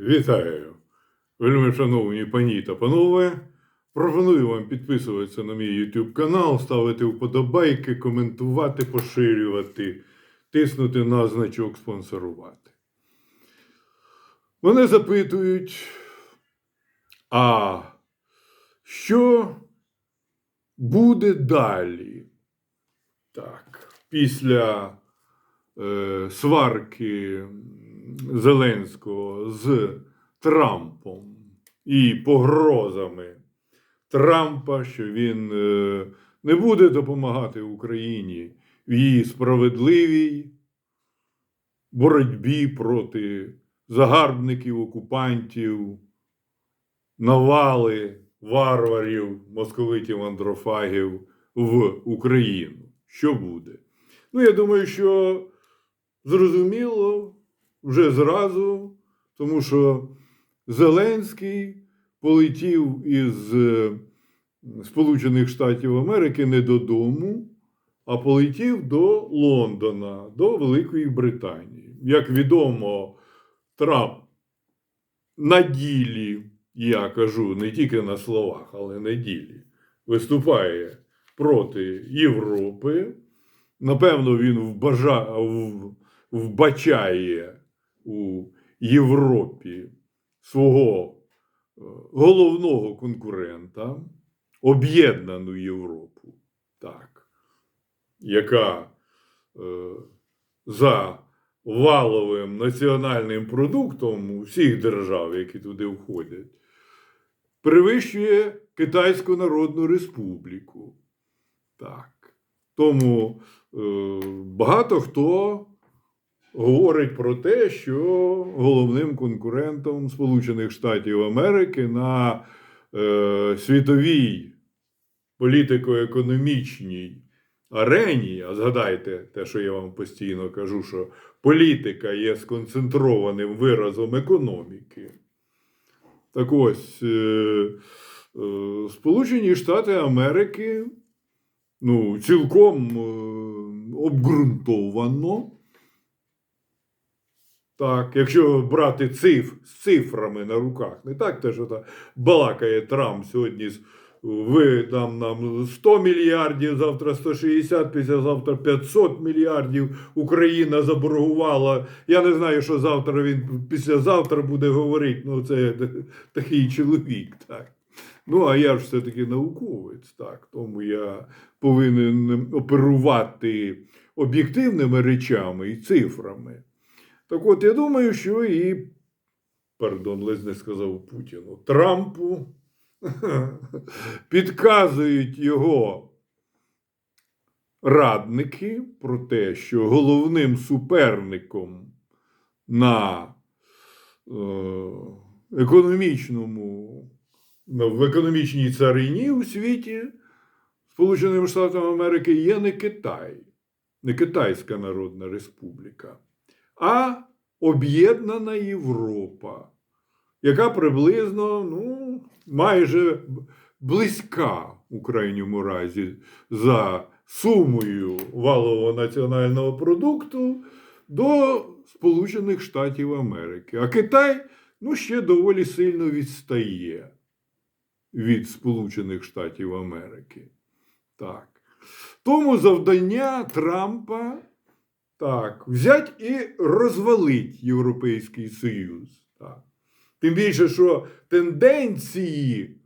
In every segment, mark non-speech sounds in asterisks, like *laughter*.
Вітаю, вельми шановні пані та панове. Пропоную вам підписуватися на мій YouTube канал, ставити вподобайки, коментувати, поширювати, тиснути на значок спонсорувати. Мене запитують, а що буде далі? Так, після е, сварки Зеленського з Трампом і погрозами Трампа, що він е, не буде допомагати Україні в її справедливій боротьбі проти загарбників, окупантів, навали, варварів, московитів, андрофагів в Україну. Що буде? Ну, я думаю, що зрозуміло вже зразу, тому що Зеленський полетів із е, Сполучених Штатів Америки не додому, а полетів до Лондона, до Великої Британії. Як відомо, Трамп на ділі, я кажу не тільки на словах, але на ділі, виступає проти Європи. Напевно, він вбажа, вбачає у Європі свого е, головного конкурента, об'єднану Європу, так, яка е, за валовим національним продуктом усіх держав, які туди входять, перевищує Китайську Народну Республіку. Так. Тому е, багато хто говорить про те, що головним конкурентом Сполучених Штатів Америки на е, світовій політико-економічній арені, а згадайте те, що я вам постійно кажу, що політика є сконцентрованим виразом економіки. Так ось, е, е, Сполучені Штати Америки ну, цілком е, обґрунтовано. Так, якщо брати циф, з цифрами на руках, не так те, що та балакає Трамп сьогодні. Ви там нам 100 мільярдів, завтра 160, післязавтра 500 мільярдів. Україна заборгувала. Я не знаю, що завтра він післязавтра буде говорити. Ну, це *laughs* такий чоловік. так. Ну, а я ж все-таки науковець, так. Тому я повинен оперувати об'єктивними речами і цифрами. Так от, я думаю, що і, пардон, ледь не сказав Путіну, Трампу підказують його радники про те, що головним суперником на е, економічному, в економічній царині у світі Сполученим Штатам Америки є не Китай, не Китайська Народна Республіка, а Об'єднана Європа, яка приблизно ну, майже близька у крайньому разі за сумою валового національного продукту до Сполучених Штатів Америки. А Китай ну, ще доволі сильно відстає від Сполучених Штатів Америки. Так. Тому завдання Трампа так, взять і розвалить Європейський Союз. Так. Тим більше, що тенденції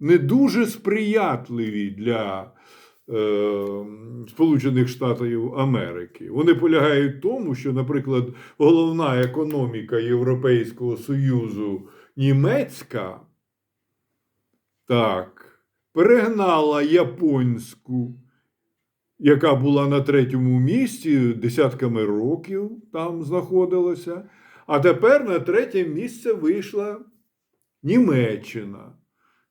не дуже сприятливі для е, Сполучених Штатів Америки. Вони полягають в тому, що, наприклад, головна економіка Європейського Союзу німецька так, перегнала японську, яка була на третьому місці десятками років там знаходилася. А тепер на третє місце вийшла Німеччина.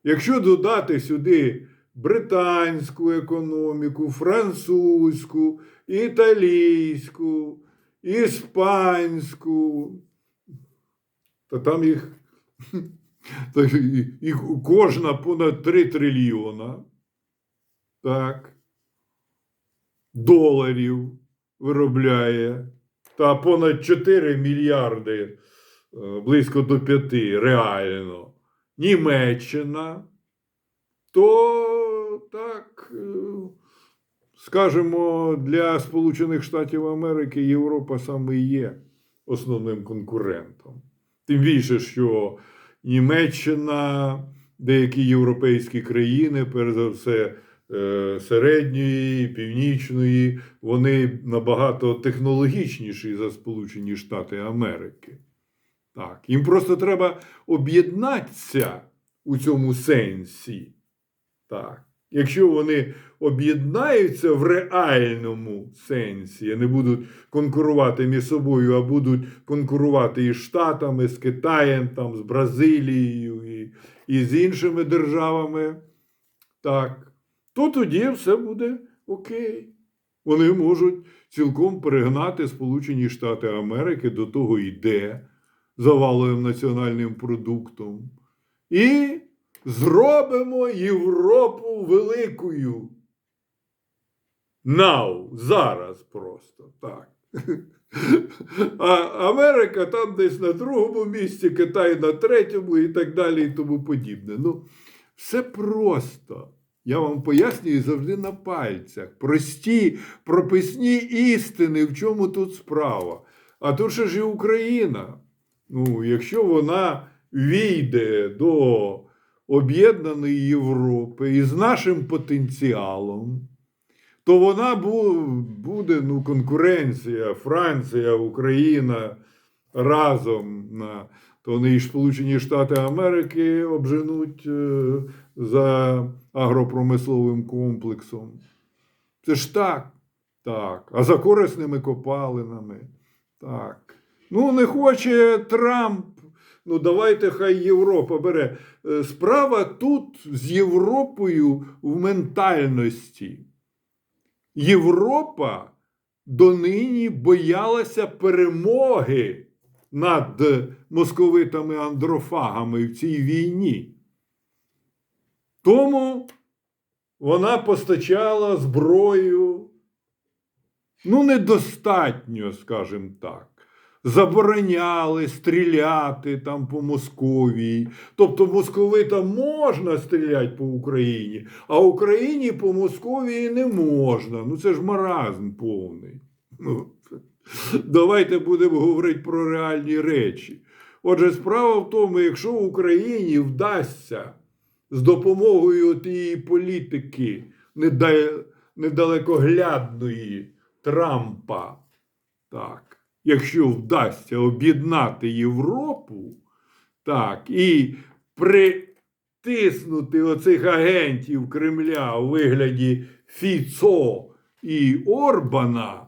Якщо додати сюди британську економіку, французьку, італійську, іспанську, то там *laughs* їх, їх кожна понад 3 трильйона. Так. Доларів виробляє. Та понад 4 мільярди е, близько до п'яти реально, Німеччина, то так, е, скажімо, для Сполучених Штатів Америки Європа саме є основним конкурентом. Тим більше, що Німеччина, деякі європейські країни, перш за все, середньої, північної, вони набагато технологічніші за Сполучені Штати Америки. Так, їм просто треба об'єднатися у цьому сенсі. Так. Якщо вони об'єднаються в реальному сенсі, не будуть конкурувати між собою, а будуть конкурувати із Штатами, з Китаєм, там, з Бразилією і, і з іншими державами, так, то тоді все буде окей. Вони можуть цілком перегнати Сполучені Штати Америки до того йде за національним продуктом. І зробимо Європу великою. Now, зараз просто так. А Америка там десь на другому місці, Китай на третьому і так далі, і тому подібне. Ну, все просто. Я вам пояснюю завжди на пальцях. Прості прописні істини, в чому тут справа. А тут ще ж і Україна. Ну, якщо вона війде до об'єднаної Європи із нашим потенціалом, то вона буде ну, конкуренція, Франція, Україна разом. На, то вони і Сполучені Штати Америки обженуть е, за агропромисловим комплексом. Це ж так. Так. А за корисними копалинами. Так. Ну, не хоче Трамп. Ну, давайте хай Європа бере. Е, Справа тут з Європою в ментальності. Європа донині боялася перемоги над московитами андрофагами в цій війні. Тому вона постачала зброю, ну, недостатньо, скажімо так. Забороняли стріляти там по Московії. Тобто московитам можна стріляти по Україні, а Україні по Московії не можна. Ну це ж маразм повний. Ну, давайте будемо говорити про реальні речі. Отже, справа в тому, якщо Україні вдасться з допомогою тієї політики недалекоглядної Трампа, так, якщо вдасться об'єднати Європу, так, і притиснути оцих агентів Кремля у вигляді Фіцо і Орбана,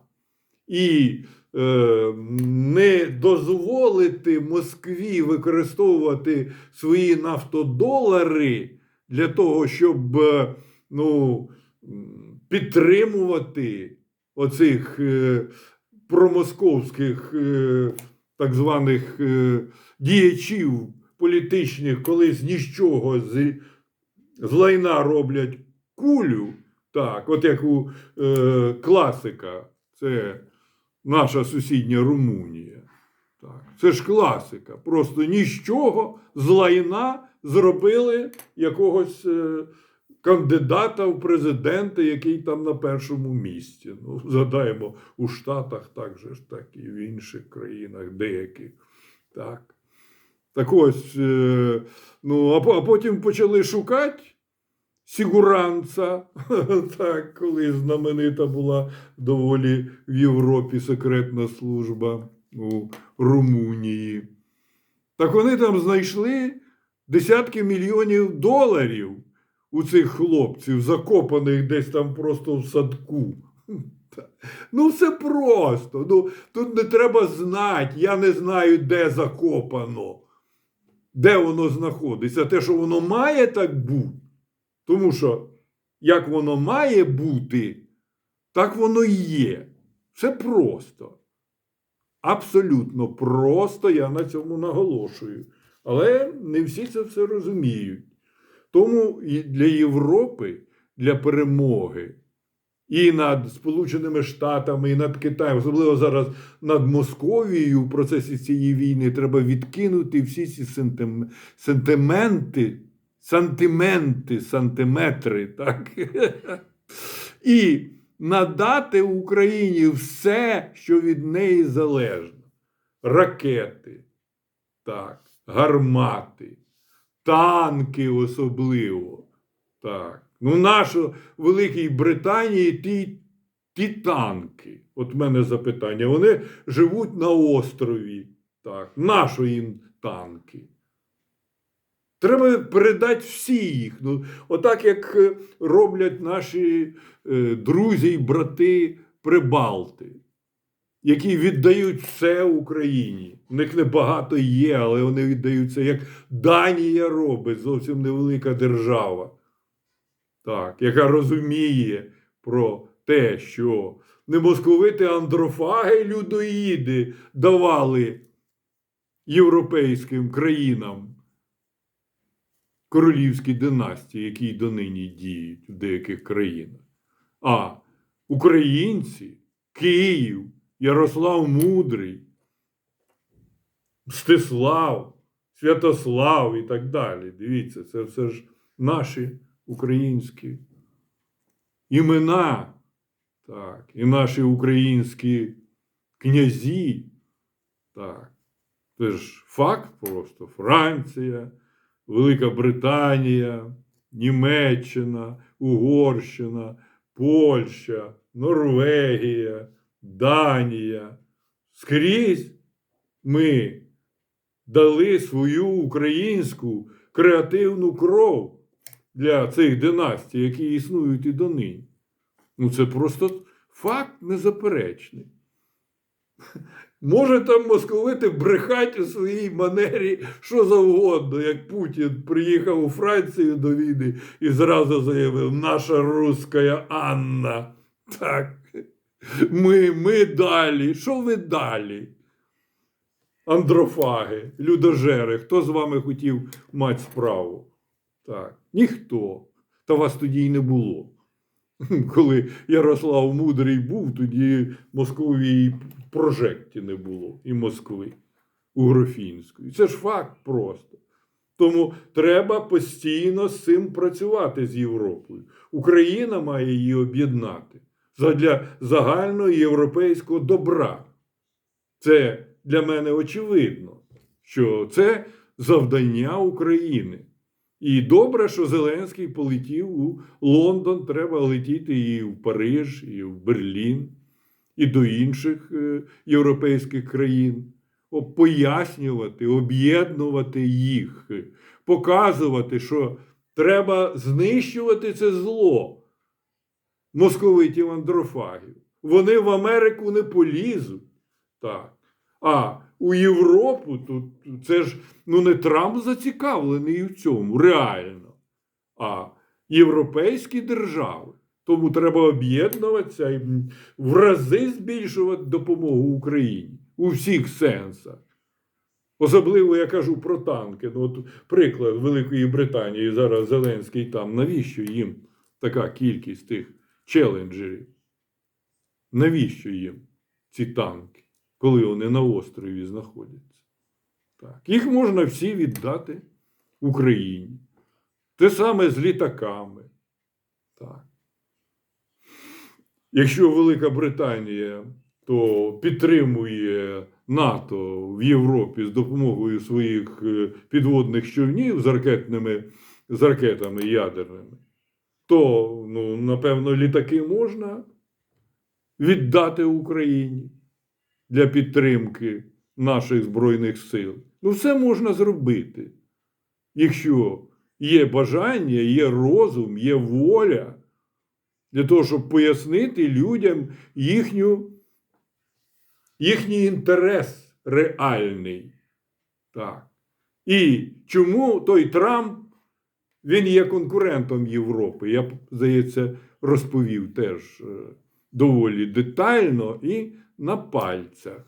і не дозволити Москві використовувати свої нафтодолари для того, щоб е, ну, підтримувати оцих е, промосковських е, так званих е, діячів політичних, коли з нічого з, з лайна роблять кулю. Так, от як у е, класика, це наша сусідня Румунія. Так, це ж класика. Просто нічого з лайна зробили якогось е, кандидата в президенти, який там на першому місці. Ну, згадаємо, у Штатах так же ж, так і в інших країнах деяких. Так. Так ось, е, ну, а, а потім почали шукати Сігуранца, *laughs* так, коли знаменита була доволі в Європі секретна служба у Румунії. Так вони там знайшли десятки мільйонів доларів у цих хлопців, закопаних десь там просто в садку. *laughs* Ну, все просто. Ну, тут не треба знати. Я не знаю, де закопано, де воно знаходиться. Те, що воно має так бути. Тому що як воно має бути, так воно і є. Все просто. Абсолютно просто я на цьому наголошую. Але не всі це все розуміють. Тому і для Європи, для перемоги і над Сполученими Штатами, і над Китаєм, особливо зараз над Московією в процесі цієї війни, треба відкинути всі ці сентим... сентименти, сантименти, сантиметри, так? і надати Україні все, що від неї залежно: ракети, так, гармати, танки особливо. Так. Ну, нашу Великій Британії ті, ті танки. От мене запитання. Вони живуть на острові. Так. Нащо їм танки? Треба передати всі їх. Ну, отак, як е, роблять наші е, друзі і брати Прибалти, які віддають все Україні. У них небагато є, але вони віддаються, як Данія робить, зовсім невелика держава так, яка розуміє про те, що не московити андрофаги людоїди давали європейським країнам королівські династії, які донині діють в деяких країнах. А українці, Київ, Ярослав Мудрий, Мстислав, Святослав і так далі. Дивіться, це все ж наші українські імена, так, і наші українські князі. Так. Це ж факт просто Франція, Велика Британія, Німеччина, Угорщина, Польща, Норвегія, Данія. Скрізь ми дали свою українську креативну кров для цих династій, які існують і донині. Ну, це просто факт незаперечний. Може там московити брехати у своїй манері що завгодно, як Путін приїхав у Францію до війни і зразу заявив, наша руська Анна. Так. Ми, ми далі. Що ви далі? Андрофаги, людожери, хто з вами хотів мати справу? Так, ніхто. Та вас тоді й не було. *laughs* Коли Ярослав Мудрий був, тоді Московії прожекті не було і Москви у Грофінської. Це ж факт просто. Тому треба постійно з цим працювати з Європою. Україна має її об'єднати для загального європейського добра. Це для мене очевидно, що це завдання України. І добре, що Зеленський полетів у Лондон, треба летіти і в Париж, і в Берлін, і до інших е, європейських країн. Пояснювати, об'єднувати їх, показувати, що треба знищувати це зло московитів андрофагів. Вони в Америку не полізуть. Так. А у Європу тут це ж ну не Трамп зацікавлений в цьому реально, а європейські держави. Тому треба об'єднуватися і в рази збільшувати допомогу Україні у всіх сенсах. Особливо я кажу про танки. Ну, от приклад Великої Британії зараз Зеленський там. Навіщо їм така кількість тих челенджерів? Навіщо їм ці танки? Коли вони на острові знаходяться. Так. Їх можна всі віддати Україні. Те саме з літаками. Так. Якщо Велика Британія то підтримує НАТО в Європі з допомогою своїх е, підводних човнів з ракетними, з ракетами ядерними, то, ну, напевно, літаки можна віддати Україні для підтримки наших Збройних сил. Ну, все можна зробити, якщо є бажання, є розум, є воля для того, щоб пояснити людям їхню, їхній інтерес реальний. Так. І чому той Трамп він є конкурентом Європи? Я, здається, розповів теж е, доволі детально і на пальцях.